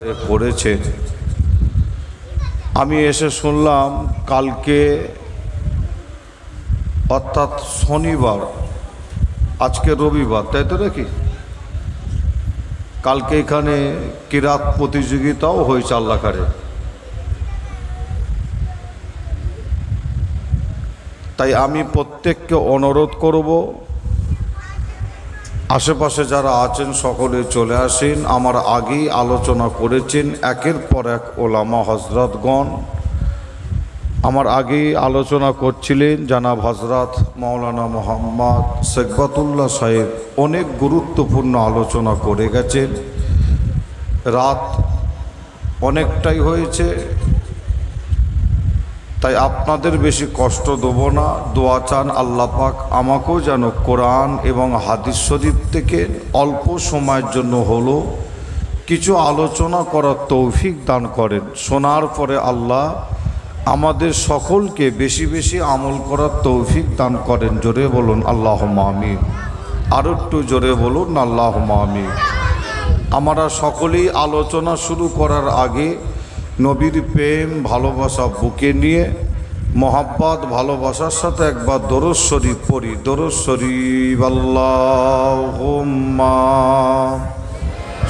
করেছে। আমি এসে শুনলাম কালকে অর্থাৎ শনিবার, আজকে রবিবার, তাই তো নাকি? কালকে এখানে কিরাত প্রতিযোগিতাও হয়েছে আল্লাকারে তাই আমি প্রত্যেককে অনুরোধ করব আশেপাশে যারা আছেন, সকলে চলে আসেন। আমার আগেই আলোচনা করেছেন একের পর এক ওলামা হজরতগণ। আমার আগেই আলোচনা করছিলেন জানাব হজরত মাওলানা মোহাম্মদ শেখবাতুল্লাহ সাহেব। অনেক গুরুত্বপূর্ণ আলোচনা করে গেছেন। রাত অনেকটাই হয়েছে তাই আপনাদের বেশি কষ্ট দেবো না। দোয়া চান আল্লাহ পাক আমাকেও যেন কোরআন এবং হাদিস শরীফ থেকে অল্প সময়ের জন্য হলো কিছু আলোচনা করার তৌফিক দান করেন। শোনার পরে আল্লাহ আমাদের সকলকে বেশি বেশি আমল করার তৌফিক দান করেন। জোরে বলুন আল্লাহ মামি আরও একটু জোরে বলুন আল্লাহ মামি আমরা সকলেই আলোচনা শুরু করার আগে নবীর প্রেম, ভালোবাসা বুকে নিয়ে, মোহাব্বত, ভালোবাসার সাথে একবার দরজ শরীফ পড়ি। দরজ শরীফ, আল্লাহুম্মা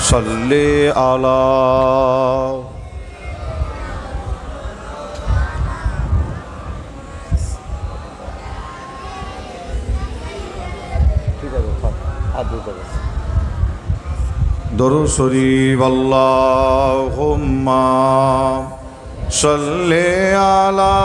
সাল্লি আলা ঠিক আছে হাত দিতে দরুদ শরীফ আল্লাহুম্মা সাল্লি আলা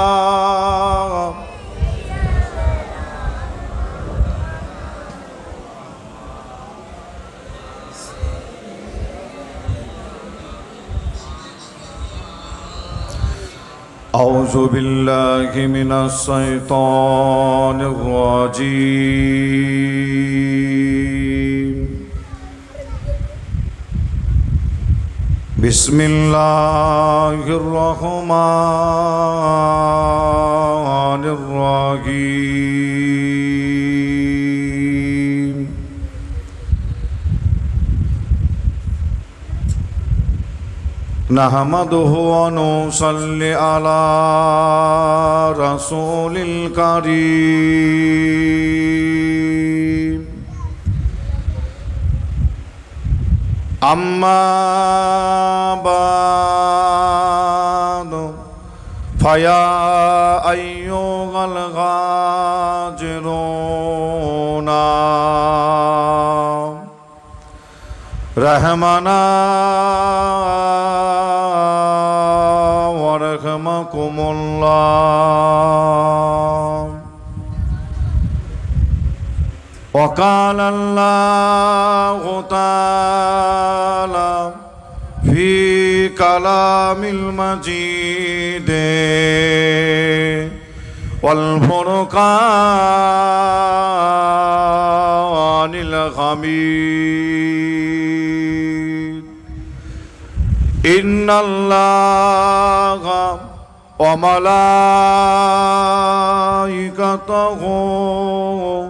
أعوذ بالله من الشيطان الرجيم بسم الله الرحمن الرحيم نحمده ونصلي على رسول الكريم أما بعد فيا أيها الغاجرون رحمنا ورحمكم الله وقال الله تعالى في كلام المجيد والفرقان الحميد إن الله وملائكته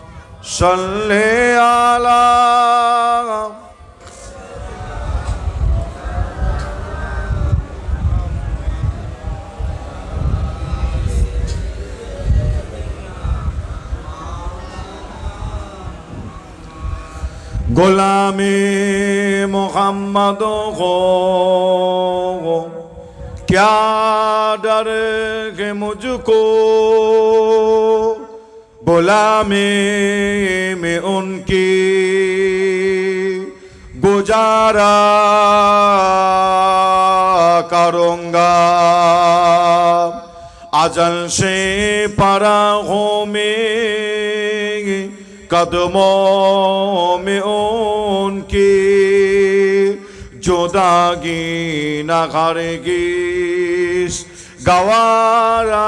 صل على গোলামে মোহাম্মদ हो क्या डर है मुझको गुलामी में उनकी गुजारा करूँगा अजल से परा हूँ मैं कदमों में उनकी जोदागी न करेगीस गवारा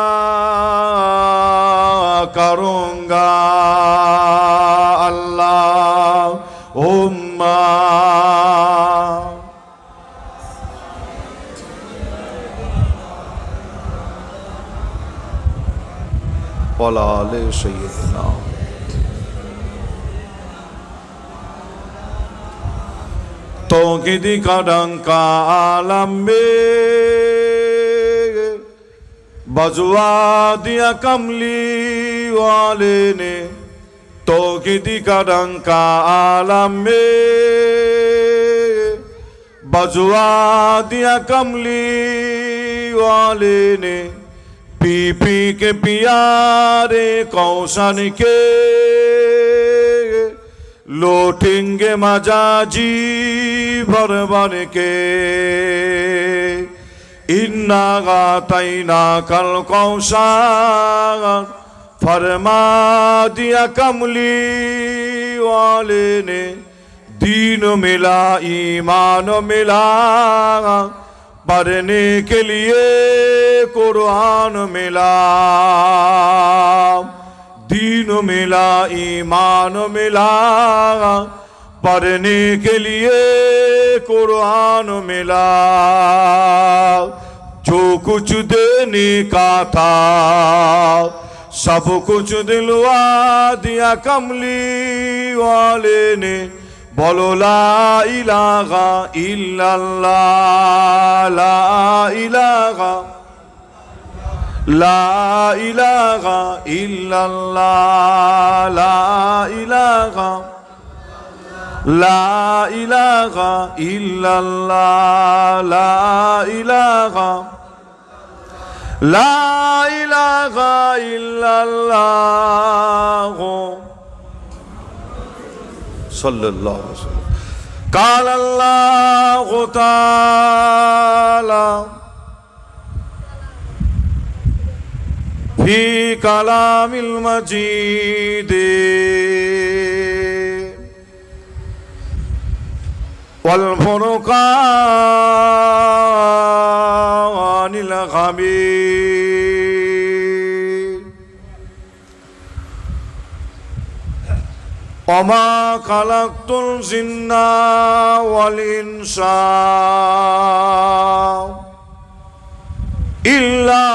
রঙ্গা আল্লাহ ওম্মা পলালে সৈয়দ তোকে দিকা ডঙ্কা सैदना Togidi kadanka alambe Bajwa diya kamli wale ne Togidi kadanka alambe Bajwa diya kamli wale ne P P के पियारे कौशन के लौटेंगे मजाजी भर भर के ইন্না গাতাইনা কাল কৌশার ফরমা দিয়া কমলি ওয়ালে নে دین ملا ایمان ملا پڑھنے کے لیے قرآن ملا دین ملا ایمان ملا پڑھنے کے لیے कुरान मिला जो कुछ देने का था सब कुछ दिलवा दिया कमली वाले ने बोलो ला इलाहा इल्लल्लाह ला इलाहा ला इलाहा لا إله إلا الله. لا إله. لا إله إلا الله. صلى الله عليه وسلم. قال الله تعالى في كلام المجيد والفرقان الخبير وما خلقت الجن والإنس إلا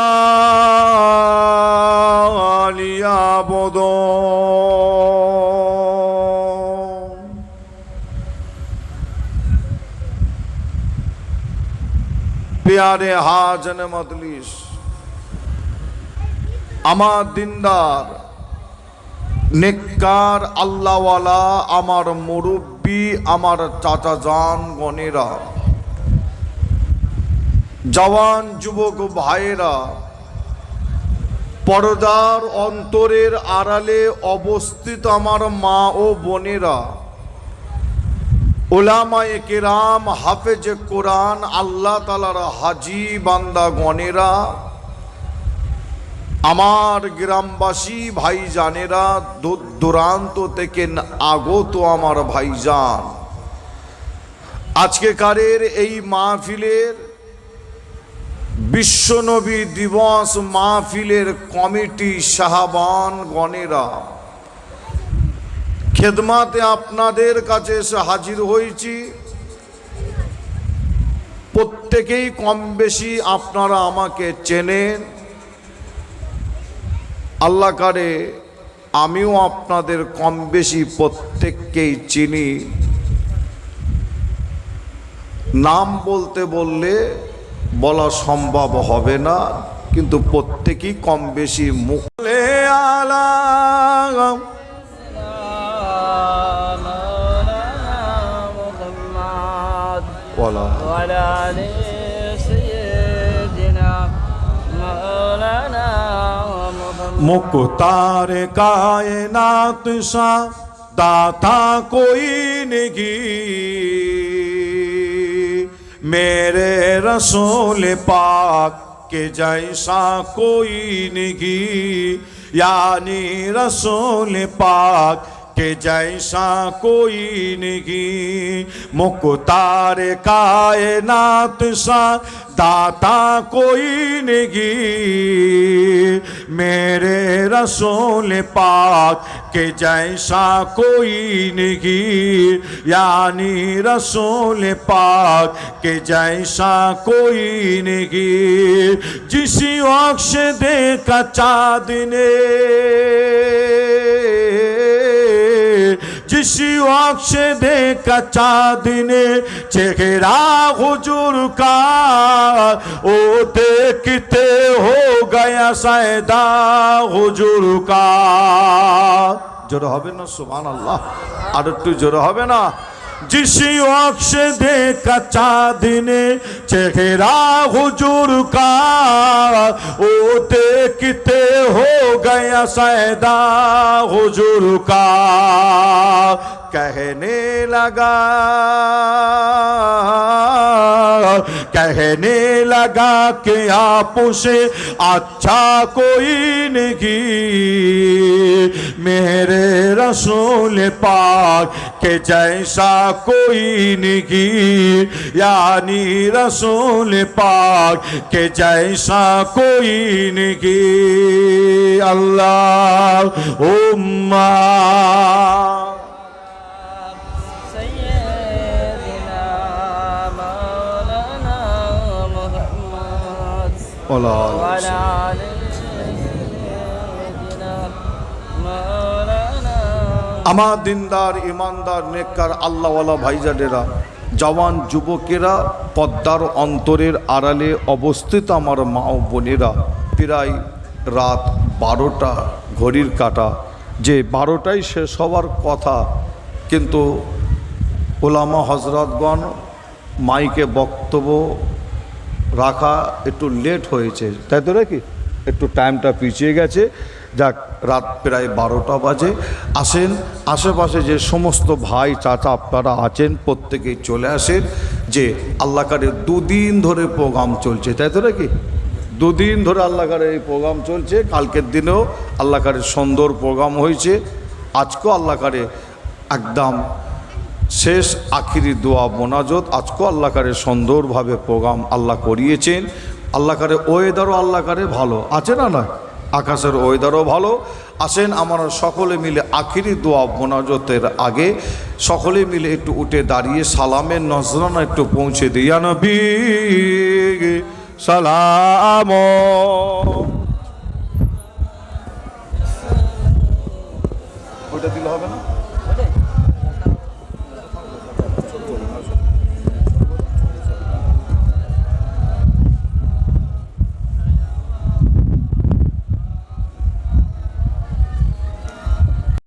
ইয়ারে হাজনে মজলিস আমার দিনদার, নেককার আল্লাহওয়ালা, আমার মুরব্বী, আমার চাচা জান গণেরা, জওয়ান যুবক ভাইয়েরা, পর্দার অন্তরের আড়ালে অবস্থিত আমার মা ও বোনেরা ওলামায়ে কেরাম, হাফেজ কোরআন, আল্লাহ তালার হাজি বান্দা গণেরা আমার গ্রামবাসী, ভাইজানেরা, দূর দূরান্ত থেকে আগত আমার ভাইজান। আজকেকারের এই মাহফিলের বিশ্বনবী দিবস মাহফিলের কমিটি সাহাবান গণেরা খেদমাতে আপনাদের কাছে এসে হাজির হয়েছি। প্রত্যেকেই কম বেশি আপনারা আমাকে চেনেন। আল্লাহ কারে, আমিও আপনাদের কম বেশি প্রত্যেককেই চিনি। নাম বলতে বললে বলা সম্ভব হবে না, কিন্তু প্রত্যেকেই কম বেশি মুখলে محمد বলা وعلى آل سيدنا مولانا محمد मुख्तार कायनात सा दाता कोई नहीं मेरे रसूल पाक के जैसा कोई नहीं यानी रसूल पाक के जैसा कोई नहीं। मुख्तार कायनात सा दाता कोई नहीं। मेरे रसूल पाक के जैसा कोई नहीं। यानी रसूल पाक के जैसा कोई नहीं। जिसी अक्ष देखा चाँद ने जिसी अक्ष देखा चाँद ने चेहरा हुजूर का ओ देखते हो गया सैदा हुजूर का জোরে হবে না সুবহান আল্লাহ আর একটু জোরে হবে না जिसी अक्ष देखा चाँद ने चेहरा हुजूर का ओ देखते हो गया सैदा हुजूर का। कहने लगा कहने लगा कि आप उसे अच्छा कोई नहीं। मेरे रसूल पाक کہ جیسا کوئی نہیں یعنی رسول پاک کہ جیسا کوئی نہیں اللہ امہ ولا علیہ আমার দিনদার, ইমানদার, নেককার, আল্লাহওয়ালা ভাইজানেরা, জওয়ান যুবকেরা, পদ্মার অন্তরের আড়ালে অবস্থিত আমার মা ও বোনেরা, প্রায় রাত বারোটা ঘড়ির কাটা। যে বারোটায় শেষ হওয়ার কথা, কিন্তু ওলামা হজরতগণ মাইকে বক্তব্য রাখা একটু লেট হয়েছে। তাই তো নাকি? একটু টাইমটা পিছিয়ে গেছে। যাক, রাত প্রায় বারোটা বাজে। আসেন, আশেপাশে যে সমস্ত ভাই, চাচা আপনারা আছেন, প্রত্যেকেই চলে আসেন যে আল্লাহ কারে দুদিন ধরে প্রোগ্রাম চলছে, তাই তো নাকি? দুদিন ধরে আল্লাহ কারের এই প্রোগ্রাম চলছে, কালকের দিনেও আল্লাহ কারের সুন্দর প্রোগ্রাম হয়েছে। আজকেও আল্লাহ কারে একদম শেষ আখিরি দোয়া মোনাজত, আজকেও আল্লাহ কারে সুন্দরভাবে প্রোগ্রাম আল্লাহ করিয়েছেন। আল্লাহ কারে ওয়েদারও আল্লাহ কারে ভালো, আছে না না আকাশের ওয়েদারও ভালো। আসেন আমরা সকলে মিলে আখিরি দোয়া মোনাজতের আগে সকলে মিলে একটু উঠে দাঁড়িয়ে সালামের নজরানা একটু পৌঁছে দিয়া নবী, সালাম।